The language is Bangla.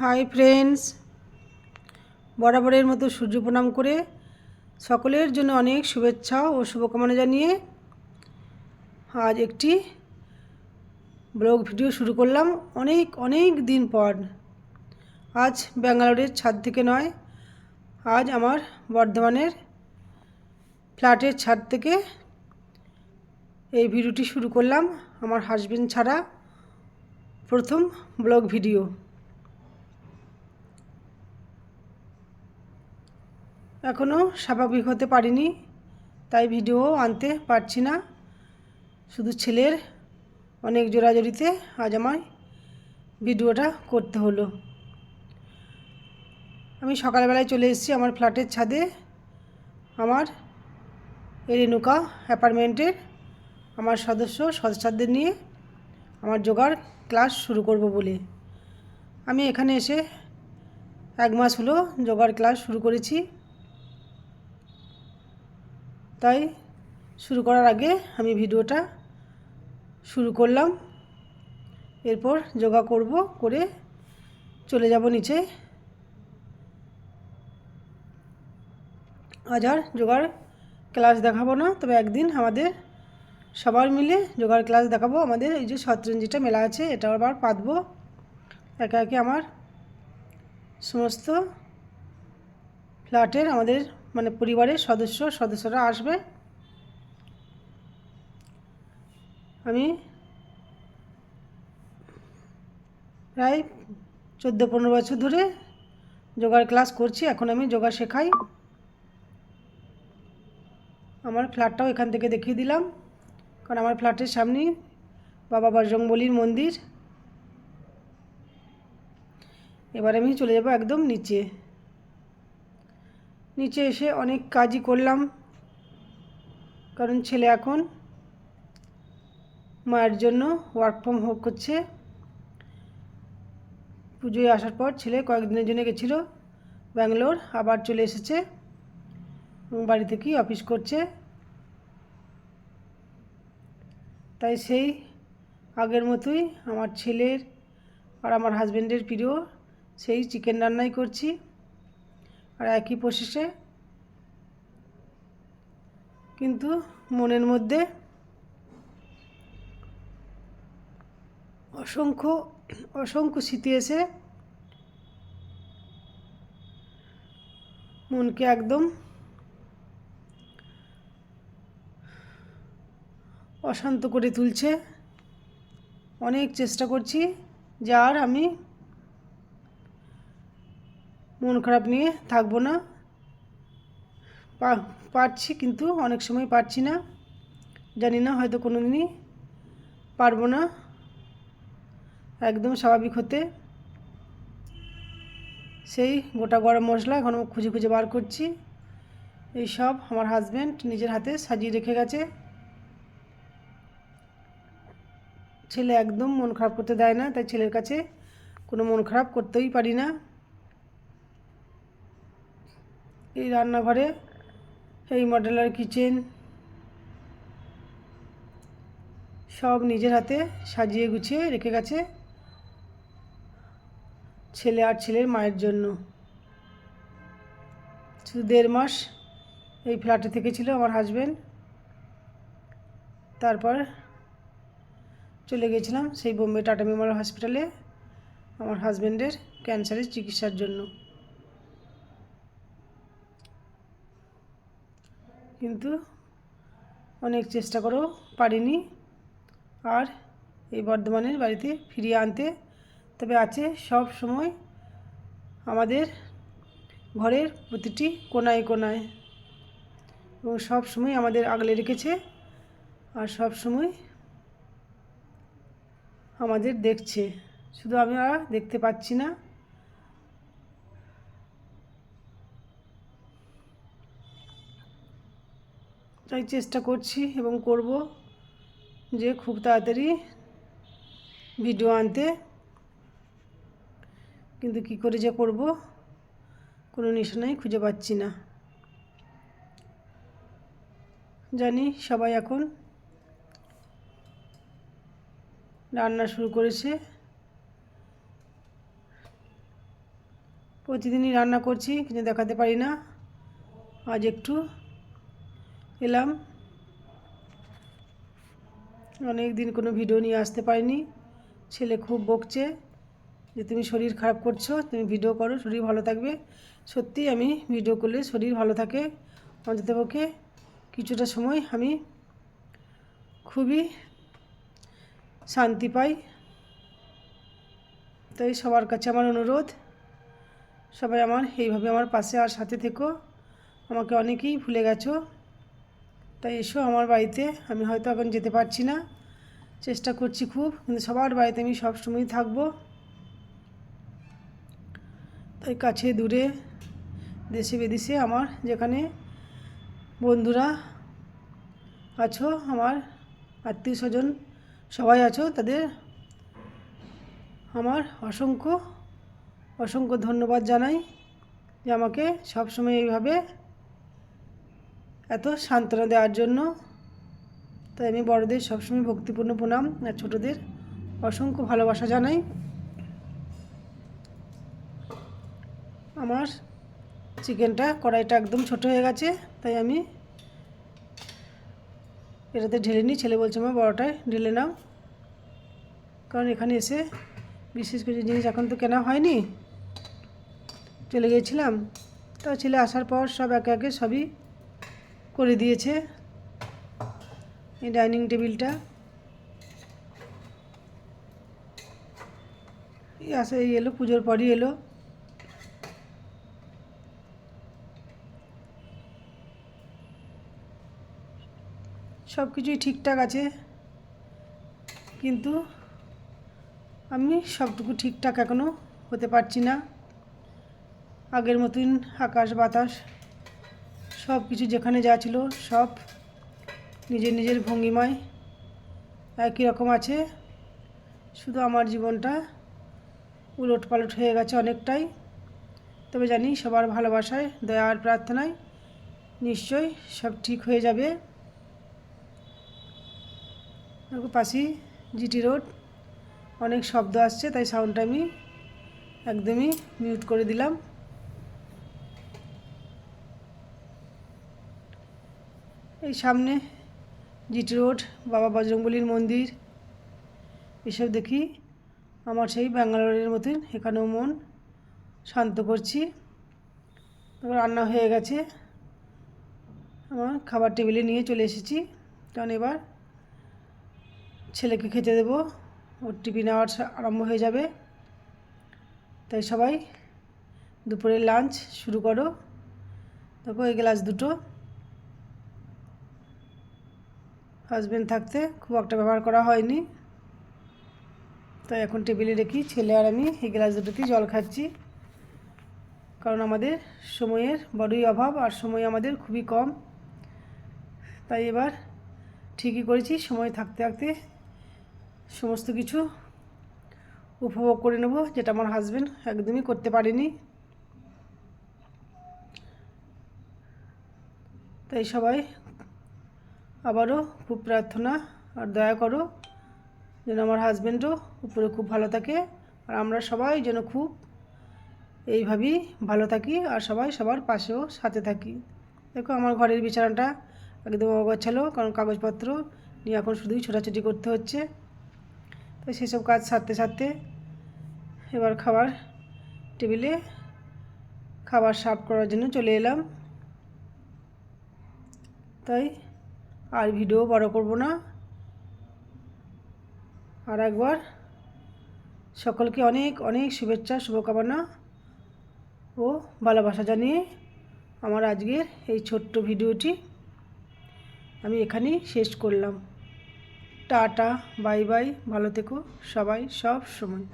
হাই ফ্রেন্ডস বরাবরের মতো সূর্য প্রণাম করে সকলের জন্য অনেক শুভেচ্ছা ও শুভকামনা জানিয়ে আজ একটি ব্লগ ভিডিও শুরু করলাম অনেক অনেক দিন পর। আজ ব্যাঙ্গালোরের ছাদ থেকে নয়, আজ আমার বর্ধমানের ফ্ল্যাটের ছাদ থেকে এই ভিডিওটি শুরু করলাম। আমার হাজবেন্ড ছাড়া প্রথম ব্লগ ভিডিও। এখনও স্বাভাবিক হতে পারিনি, তাই ভিডিও আনতে পারছি না। শুধু ছেলের অনেক জোরাজোরিতে আজ আমায় ভিডিওটা করতে হলো। আমি সকালবেলায় চলে এসেছি আমার ফ্ল্যাটের ছাদে। আমার রেণুকা অ্যাপার্টমেন্টের আমার সদস্য সদস্যদের নিয়ে আমার যোগার ক্লাস শুরু করব বলে। আমি এখানে এসে এক মাস হলো যোগার ক্লাস শুরু করেছি। তাই শুরু করার আগে আমি ভিডিওটা শুরু করলাম। এরপর যোগা করব করে চলে যাব নিচে। আজ আর যোগার ক্লাস দেখাবো না, তবে একদিন আমাদের সবার মিলে যোগার ক্লাস দেখাবো। আমাদের এই যে শতরঞ্জিটা মেলা আছে, এটা আবার পাতবো। একে একে আমার সমস্ত ফ্ল্যাটের আমাদের মানে পরিবারের সদস্য, সদস্যরা আসবে। আমি প্রায় চোদ্দ, পনেরো বছর ধরে যোগার ক্লাস করছি, এখন আমি যোগা শেখাই। আমার ফ্ল্যাটটাও এখান থেকে দেখিয়ে দিলাম, কারণ আমার ফ্ল্যাটের সামনেই বাবা বজরংবলির মন্দির। এবার আমি চলে যাব একদম নিচে। নিচে এসে অনেক কাজই করলাম। কারণ ছেলে এখন মায়ের জন্য ওয়ার্ক ফ্রম হোম করছে। পুজোয় আসার পর ছেলে কয়েকদিনের জন্য গেছিল ব্যাঙ্গালোর, আবার চলে এসেছে বাড়ি থেকেই অফিস করছে। তাই সেই আগের মতোই আমার ছেলের আর আমার হাজব্যান্ডের প্রিয় সেই চিকেন রান্নাই করছি। আর একই প্রসেসে কিন্তু মনের মধ্যে অসংখ্য অসংখ্য স্মৃতি এসে মনকে একদম অশান্ত করে তুলছে। অনেক চেষ্টা করছি, যার আমি মন খারাপ নিয়ে থাকব না। পারছি কিন্তু অনেক সময় পারছি না। জানি না হয়তো কোনো দিনই পারব না। একদম স্বাভাবিক হতে। সেই গোটা গরম মশলা এখন খুঁজে খুঁজে বার করছি। এই সব আমার হাজব্যান্ড নিজের হাতে সাজিয়ে রেখে গেছে। ছেলে একদম মন খারাপ করতে দেয় না, তাই ছেলের কাছে কোনো মন খারাপ করতেই পারি না। এই রান্নাঘরে, এই মডেলার কিচেন সব নিজের হাতে সাজিয়ে গুছিয়ে রেখে গেছে ছেলে আর ছেলের মায়ের জন্য। শুধু দেড় মাস এই ফ্ল্যাটে থেকেছিল আমার হাজব্যান্ড তারপর চলে গেছিলাম সেই বোম্বে টাটা মেমোরিয়াল হসপিটালে আমার হাজব্যান্ডের ক্যান্সারের চিকিৎসার জন্য। কিন্তু অনেক চেষ্টা করেও পারিনি। আর এই বর্ধমানের বাড়িতে ফিরিয়ে আনতে। তবে আছে সব সময় আমাদের ঘরের প্রতিটি কোনায় কোনায়। এবং সব সময় আমাদের আগলে রেখেছে। আর সব সময় আমাদের দেখছে। শুধু আমরা দেখতে পাচ্ছি না। তাই চেষ্টা করছি এবং করব যে খুব তাড়াতাড়ি ভিডিও আনতে। কিন্তু কি করে যে করব, কোনো নিশানাই খুঁজে পাচ্ছি না। জানি সবাই এখন রান্না শুরু করেছে। প্রতিদিনই রান্না করছি, কিন্তু দেখাতে পারি না। আজ একটু এলাম। অনেক দিন কোনো ভিডিও নিয়ে আসতে পারিনি। ছেলে খুব বকছে যে তুমি শরীর খারাপ করছ, তুমি ভিডিও করো, শরীর ভালো থাকবে। সত্যি আমি ভিডিও করলে শরীর ভালো থাকে অন্তত অন্ততপক্ষে কিছুটা সময় আমি খুবই শান্তি পাই। তাই সবার কাছে আমার অনুরোধ, সবাই আমার, এইভাবে আমার পাশে আর সাথে থেকো। আমাকে অনেকেই ভুলে গেছো। তাই এসো আমার বাড়িতে। আমি হয়তো এখন যেতে পারছি না। চেষ্টা করছি খুব, কিন্তু সবার বাড়িতে আমি সবসময় থাকব। তাই কাছে দূরে, দেশে বিদেশে আমার যেখানে বন্ধুরা আছো, আমার আত্মীয় স্বজন সবাই আছো, তাদের আমার অসংখ্য অসংখ্য ধন্যবাদ জানাই যে আমাকে সবসময় এইভাবে এত সান্ত্বনা দেওয়ার জন্য তাই আমি বড়দের সবসময় ভক্তিপূর্ণ প্রণাম আর ছোটোদের অসংখ্য ভালোবাসা জানাই। আমার চিকেনটা কড়াইটা একদম ছোট হয়ে গেছে, তাই আমি এটাতে ঢেলে নিই। ছেলে বলছে আমার বড়টায় ঢেলে নাও। কারণ এখানে এসে বিশেষ কিছু জিনিস এখন তো কেনা হয়নি। চলে গিয়েছিলাম। তা ছেলে আসার পর সব একে একে সবই করে দিয়েছে এই ডাইনিং টেবিলটা। আসে এলো, পুজোর পরই এলো। সব কিছুই ঠিকঠাক আছে, কিন্তু আমি সবটুকু ঠিকঠাক এখনও হতে পারছি না। আগের মতন আকাশ বাতাস। সব কিছু যেখানে যা ছিল সব নিজের নিজের ভঙ্গিমায় একই রকম আছে। শুধু আমার জীবনটা উলট পালট হয়ে গেছে অনেকটাই। তবে জানি সবার ভালোবাসায়, দয়া আর প্রার্থনায় নিশ্চয়ই সব ঠিক হয়ে যাবে। পাশেই জিটি রোড, অনেক শব্দ আসছে, তাই সাউন্ডটা আমি একদমই মিউট করে দিলাম। এই সামনে জিটি রোড, বাবা বজরংবলির মন্দির। এসব দেখি আমার সেই ব্যাঙ্গালোরের মতন এখানেও মন শান্ত করছি। তারপর রান্না হয়ে গেছে। আমার খাবার টেবিলে নিয়ে চলে এসেছি। কারণ এবার ছেলেকে খেতে দেবো। ওর টিফিন আওয়ার আরম্ভ হয়ে যাবে। তাই সবাই দুপুরের লাঞ্চ শুরু করো। দেখো এই গ্লাস দুটো। হাজব্যান্ড থাকতে খুব একটা ব্যবহার করা হয়নি। তাই এখন টেবিলে রেখি ছেলে আর আমি এই গ্লাস দুটোতেই জল খাচ্ছি। কারণ আমাদের সময়ের বড়ই অভাব আর সময় আমাদের খুবই কম। তাই এবার ঠিকই করেছি, সময় থাকতে থাকতে সমস্ত কিছু উপভোগ করে নেব, যেটা আমার হাজব্যান্ড একদমই করতে পারেনি। তাই সবাই আবারও খুব প্রার্থনা আর দয়া করো যেন আমার হাজব্যান্ডও উপরে খুব ভালো থাকে আর আমরা সবাই যেন খুব এইভাবেই ভালো থাকি আর সবাই সবার পাশেও সাথে থাকি। দেখো আমার ঘরের বিছানাটা একদম অগোছালো কারণ কাগজপত্র নিয়ে এখন শুধুই ছোটাছুটি করতে হচ্ছে। তো সেসব কাজ সারতে সারতে এবার খাবার টেবিলে খাবার সার্ভ করার জন্য চলে এলাম। তাই আর ভিডিও বড় করব না। আর একবার সকলকে অনেক অনেক শুভেচ্ছা, শুভকামনা ও ভালোবাসা জানিয়ে আমার আজকের এই ছোট্ট ভিডিওটি আমি এখানেই শেষ করলাম। টাটা, বাই বাই, ভালো থেকো সবাই সব সময়।